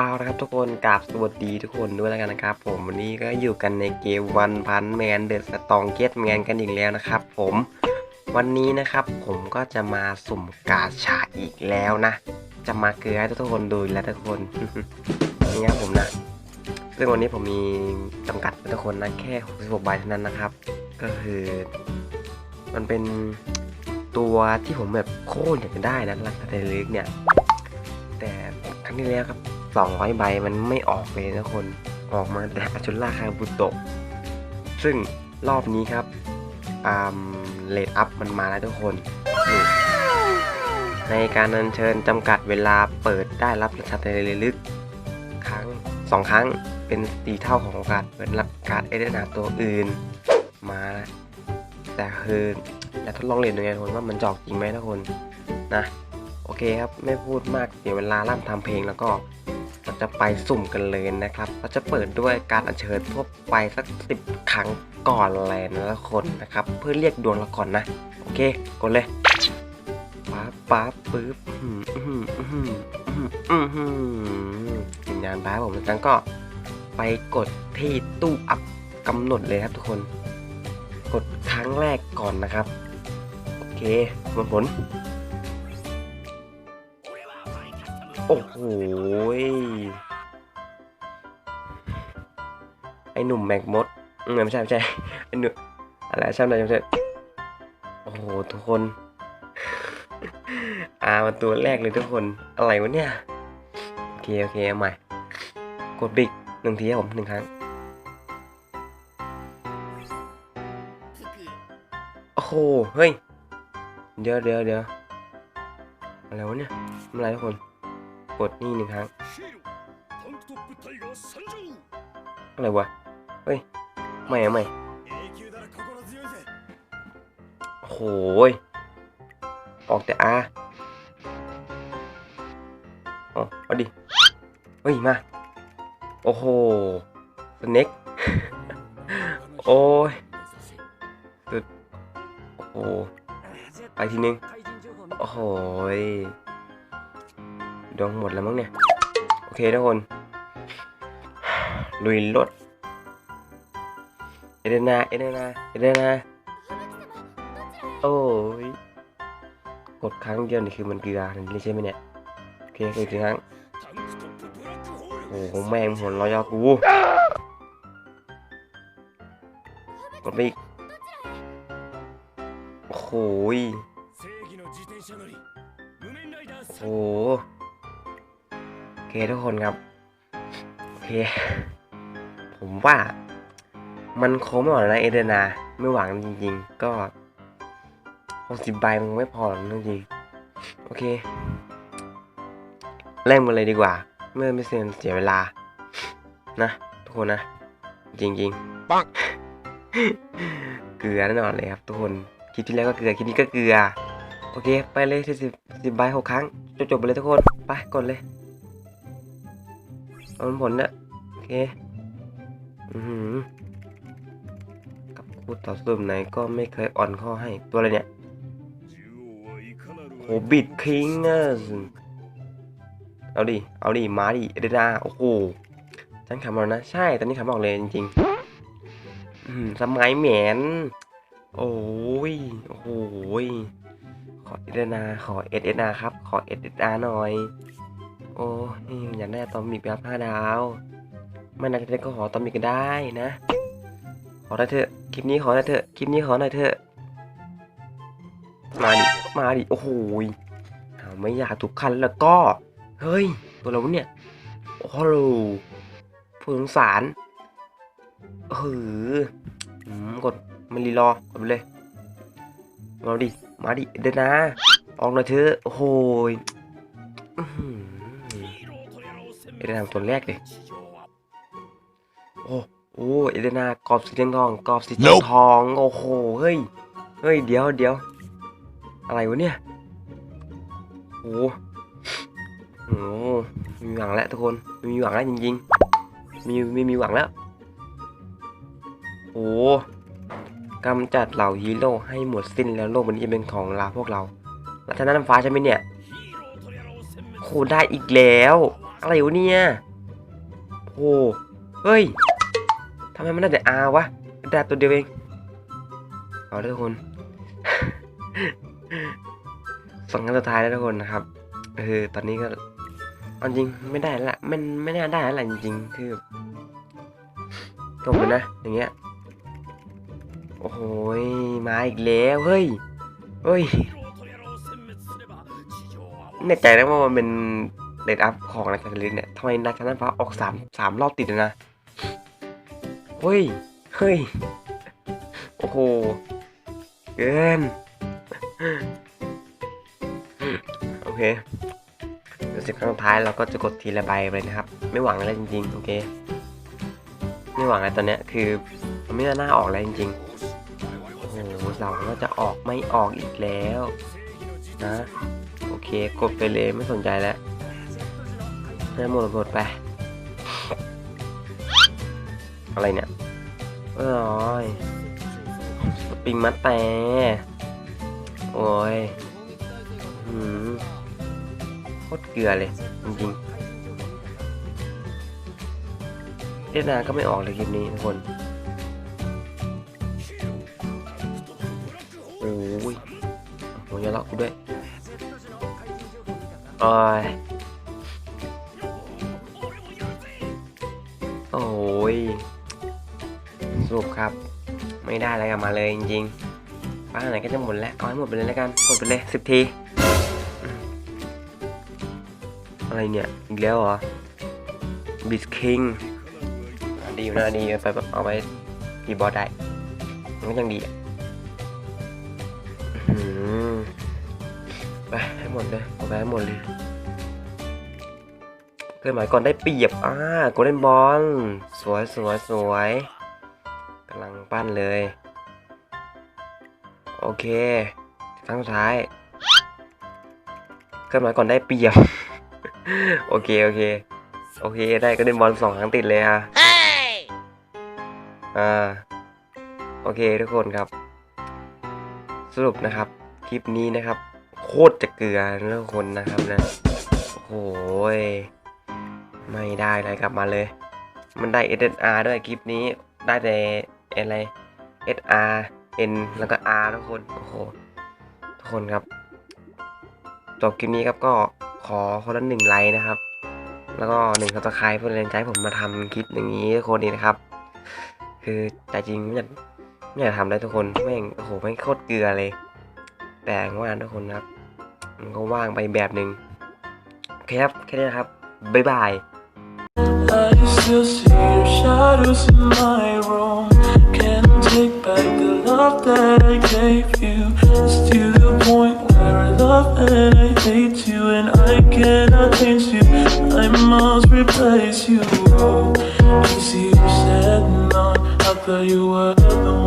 เอาละครับทุกคนกราบสวัสดีทุกคนด้วยแล้วกันนะครับ ผมวันนี้ก็อยู่กันในเกมวันพันแมนเดอะสตองเกตแมนกันอีกแล้วนะครับ ผมวันนี้นะครับผมก็จะมาสุ่มกาชาอีกแล้วนะ จะมาเกลือให้ทุกคนดูแล้วทุกคนนี่ครับผมนะซึ่งวันนี้ผมมีจำกัดทุกคนนะแค่66ใบเท่านั้นนะครับ ก็คือ มันเป็นตัวที่ผมแบบโคตรอยากจะได้นะลักษณะเล็กเนี่ย แต่ครั้งที่แล้วครับ 200 ใบมันไม่ออกเลยนะคน ออกมาแต่อาชุล่าคาบุโตะซึ่งรอบนี้ครับอาเลดอัพมันมาแล้วทุกคนนในการอัญเชิญจำกัดเวลาเปิดได้รับรหัสระลึกครั้งสองครั้งเป็นตีเท่าของโอกาสเปิดรับการเอเดนาตัวอื่นมาแต่คืออยากทดลองเล่นดูไงทุกคนว่ามันจอกจริงไหมทุกคนนะ โอเคครับ ไม่พูดมากเสียเวลาล่ำทำเพลงแล้วก็ จะไปสุ่มกันเลยนะครับ เราจะเปิดด้วยการอัญเชิญทั่วไปสักสิบครั้งก่อนเลยนะคนนะครับ เพื่อเรียกดวงเราก่อนนะ โอเคกดเลยป๊าบป๊าบปึ๊บอื้อหืออื้อหืออื้อหืออื้อหือสัญญาณบ้าผมจากนั้นก็ไปกดที่ตู้อัพกำหนดเลยครับทุกคน กดครั้งแรกก่อนนะครับ โอเคผลผล โอ้โหไอหนุ่มแม็กมดเออไม่ใช่ไม่ใช่ไอหนุ่มอะไรใช่ไหมไม่ใช่โอ้โหทุกคนอามาตัวแรกเลยทุกคนอะไรวะเนี่ยโอเคโอเคเอาใหม่กดบิ๊กหนึ่งทีครับผมหนึ่งครั้งโอ้โหเฮ้ยเดี๋ยวเดี๋ยวเดี๋ยวอะไรวะเนี่ยอะไรทุกคน กดนี่หนึ่งครั้งอะไรวะ เฮ้ย ไม่ไม่โหยออกแต่อาอ๋อเอาดิ เฮ้ย มา โอ้โหสเน็กโอ้ยสุดโอ้โหไปทีนึง โอ้โห ดวงหมดแล้วมั้งเนี่ย โอเคทุกคน ลุยรถ เอเดนา เอเดนา เอเดนา โอ้ย กดครั้งเดียวนี่คือมันกีฬาทันทีใช่ไหมเนี่ย โอเคกดครั้ง โอ้โหแม่งหัวลอยกู กดไปอีก โอ้โหโอ้ เคทุกคนครับ โอเค ผมว่ามันคงไม่หวังนะเอเดนา ไม่หวังจริง ๆ ก็หกสิบใบมันไม่พอหรอกจริงๆโอเคเล่นมาเลยดีกว่า เมื่อไม่เสียเสียเวลา นะทุกคนนะ จริงๆปังเกลือแน่นอนเลยครับ ทุกคนคลิปที่แล้วก็เกลือคลิปนี้ก็เกลือ โอเค ไปเลยสิบสิบใบหกครั้งจบจบๆไปเลยทุกคน ไปกดเลย เอาผลนะโอเคอกับคู่ต่อสู้ไหนก็ไม่เคยอ่อนข้อให้ ตัวอะไรเนี่ยโหบิดคิงอะเอาดิ เอาดิ มาดิเอเดนาโอ้โหฉันขำบอกนะ ใช่ ตอนนี้ขำบอกเลยจริงๆสมัยแหมน โอ้ย โอ้ยขอเอเดนา ขอเอเดนาครับ ขอเอเดนาหน่อย โอ้ยอยากได้อะตอมิกแบบห้าดาวไม่น่าจะได้ก็ขอตอมิกก็ได้นะ ขอได้เถอะคลิปนี้ขอได้เถอะคลิปนี้ขอหน่อยเถอะมาดิมาดิโอ้โหยไม่อยากถูกคันแล้วก็ เฮ้ย ตัวเราเนี่ยโอ้โหผู้สงสารเอออืมกดมันรีรอกดไปเลยมาดิมาดิเดินนะ ออกหน่อยเถอะโอ้โห เอเดนาตัวแรกเลยโอ้โอ้เอเดนากรอบสีแดงทองกรอบสีแดงทองโอ้โหเฮ้ยเฮ้ยเดี๋ยวเดี๋ยวอะไรวะเนี่ยโอ้โหมีหวังแล้วทุกคนมีหวังแล้วจริงๆมีไม่มีหวังแล้วโอ้กำจัดเหล่าฮีโร่ให้หมดสิ้นแล้วโลกมันี้เป็นของลาพวกเราแล้วท่านั้นฟ้าใช่ไหมเนี่ยโคได้อีกแล้ว อะไรวะเนี่ย โอ้เฮ้ยทำไมมันได้แต่อาวะกระดาตัวเดียวเองขอาเลยทุกคนสังเกตตงสุดท้ายแล้วทุกคนนะครับคือตอนนี้ก็จริงไม่ได้ละมันไม่น่าได้ละจริง ๆ คือตกเลยนะ อย่างเงี้ย โอ้ยมาอีกแล้ว เฮ้ย เฮ้ยแน่ใจนะว่ามันเป็น เลดอัพของนาคาลินเนี่ยทำไมนาคาลินฟ้าออกสามสามรอบติดเลยนะเฮ้ย เฮ้ย โอ้โห เกิน โอเคเดี๋ยวสิบครั้งสุดท้ายเราก็จะกดทีละใบไปเลยนะครับ ไม่หวังอะไรจริงๆ โอเค ไม่หวังอะไรตอนเนี้ยคือมันไม่น่าออกอะไรจริงๆ โอ้โหเราก็จะออกไม่ออกอีกแล้วนะ โอเค กดไปเลยไม่สนใจแล้ว ให้หมดหมดไป อะไรเนี่ยเอ้ยสปริงมัดแต่โอ้ยหืมโคตรเกลือเลยจริงๆเล่นนานก็ไม่ออกเลยคลิปนี้ทุกคนโอ้ยโอ้ยาล็อกกูด้วยโอ้ย อ้ยสรุปครับ ไม่ได้อะไรกลับมาเลยจริงๆป้าไหนก็จะหมดแล้ว เอาให้หมดไปเลยแล้วกัน หมดไปเลยสิบทีอืมอะไรเนี่ย อีกแล้วเหรอ บิสคิงดีอยู่นะดีไปแบบเอาไปตีบอสได้มันก็ยังดีอะไปให้หมดเลยเอาไปให้หมดเลย เกิดหมายก่อนได้เปรียบอ่าโกลเด้นบอลสวยสวยสวยกำลังปั้นเลย โอเคครั้งสุดท้ายเกิดหมายก่อนได้เปรียบ โอเคโอเค โอเค ได้โกลเด้นบอลสองครั้งติดเลยอะอ่าโอเคทุกคนครับ สรุปนะครับ คลิปนี้นะครับ โคตรจะเกลือนะทุกคนนะครับนะโอ้โหย ไม่ได้อะไรกลับมาเลย มันได้ SSR ด้วยคลิปนี้ได้แต่อะไร SR N แล้วก็ R ทุกคน โอ้โห ทุกคนครับ จบคลิปนี้ครับก็ขอคนละหนึ่งไลค์นะครับ แล้วก็หนึ่งซับสไครป์เพื่อแรงใจผมมาทำคลิปอย่างนี้ทุกคนนี้นะครับ คือใจจริงไม่อยากไม่อยากทำได้ทุกคนแม่งโอ้โหแม่งโคตรเกลือเลย แต่ว่าทุกคนครับ มันก็ว่างไปแบบหนึ่งโอเคครับแค่นี้นครับบ๊ายบาย I still see your shadows in my room. Can't take back the love that I gave you. It's to the point where I love and I hate you, and I cannot change you. I must replace you. You see, you said none. I thought you were the one.